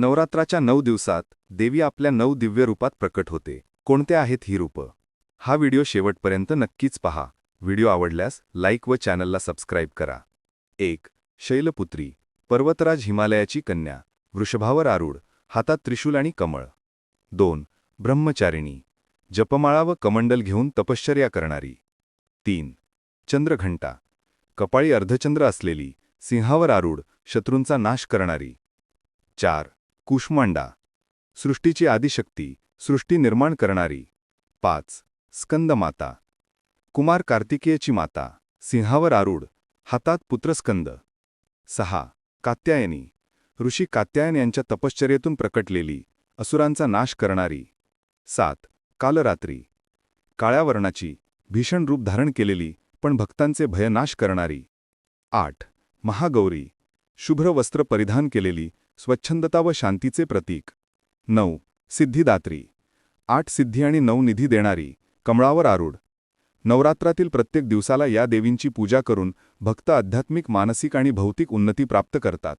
नवरात्राच्या नऊ दिवसात देवी आपल्या नऊ दिव्य रूपात प्रकट होते. कोणते आहेत ही रूपं? हा व्हिडिओ शेवटपर्यंत नक्कीच पहा. व्हिडिओ आवडल्यास लाईक व चॅनलला सबस्क्राईब करा. एक शैलपुत्री पर्वतराज हिमालयाची कन्या वृषभावर आरूढ हातात त्रिशूल आणि कमळ. दोन ब्रह्मचारिणी जपमाळा व कमंडल घेऊन तपश्चर्या करणारी. तीन चंद्रघंटा कपाळी अर्धचंद्र असलेली सिंहावर आरूढ शत्रूंचा नाश करणारी. चार कुष्मांडा. सृष्टीची आदिशक्ती सृष्टी निर्माण करणारी. पाच. स्कंदमाता. कुमार कार्तिकेयची माता. सिंहावर आरूढ हातात पुत्रस्कंद. सहा. कात्यायनी. ऋषी कात्यायन यांच्या तपश्चर्येतून प्रकटलेली असुरांचा नाश करणारी. सात. कालरात्री. काळ्या वर्णाची भीषण रूप धारण केलेली पण भक्तांचे भयनाश करणारी. आठ. महागौरी. शुभ्र वस्त्र परिधान केलेली स्वच्छंदता व शांतीचे प्रतीक. नऊ. सिद्धिदात्री. आठ सिद्धी आणि नऊ निधी देणारी कमळावर आरूढ. नवरात्रातील प्रत्येक दिवसाला या देवींची पूजा करून भक्त आध्यात्मिक मानसिक आणि भौतिक उन्नती प्राप्त करतात.